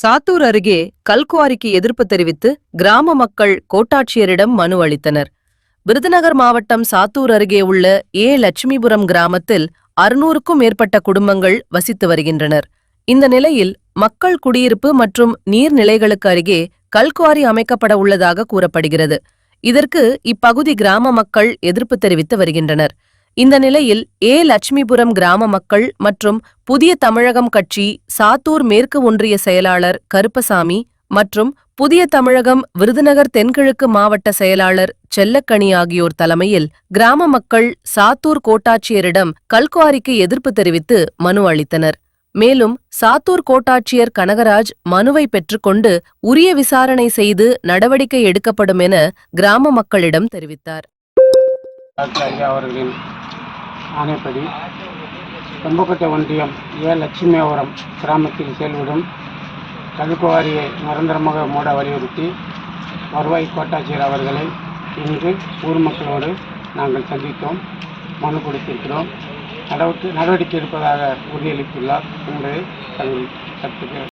சாத்தூர் அருகே கல்குவாரிக்கு எதிர்ப்பு தெரிவித்து கிராம மக்கள் கோட்டாட்சியரிடம் மனு அளித்தனர். விருதுநகர் மாவட்டம் சாத்தூர் அருகே உள்ள ஏ. லட்சுமிபுரம் கிராமத்தில் அறுநூறுக்கும் மேற்பட்ட குடும்பங்கள் வசித்து வருகின்றனர். இந்த நிலையில் மக்கள் குடியிருப்பு மற்றும் நீர்நிலைகளுக்கு அருகே கல்குவாரி அமைக்கப்பட உள்ளதாக கூறப்படுகிறது. இதற்கு இப்பகுதி கிராம மக்கள் எதிர்ப்பு தெரிவித்து வருகின்றனர். இந்த நிலையில் ஏ. லட்சுமிபுரம் கிராம மக்கள் மற்றும் புதிய தமிழகம் கட்சி சாத்தூர் மேற்கு ஒன்றிய செயலாளர் கருப்பசாமி மற்றும் புதிய தமிழகம் விருதுநகர் தென்கிழக்கு மாவட்ட செயலாளர் செல்லக்கணி ஆகியோர் தலைமையில் கிராம மக்கள் சாத்தூர் கோட்டாட்சியரிடம் கல்குவாரிக்கு எதிர்ப்பு தெரிவித்து மனு அளித்தனர். மேலும் சாத்தூர் கோட்டாட்சியர் கனகராஜ் மனுவை பெற்றுக்கொண்டு உரிய விசாரணை செய்து நடவடிக்கை எடுக்கப்படும் என கிராம மக்களிடம் தெரிவித்தார். அவர்களின் ஆணைப்படி செம்பக்கோட்டை ஒன்றியம் ஏ. லட்சுமியபுரம் கிராமத்தில் செயல்படும் கழுக்குவாரியை நிரந்தரமாக மூட வலியுறுத்தி வருவாய் கோட்டாட்சியர் அவர்களை இன்று ஊர் மக்களோடு நாங்கள் சந்தித்தோம் மனு கொடுத்திருக்கிறோம். நடவடிக்கை நடவடிக்கை எடுப்பதாக உறுதியளித்துள்ளார் என்பதை தங்கள் கருத்துக்கு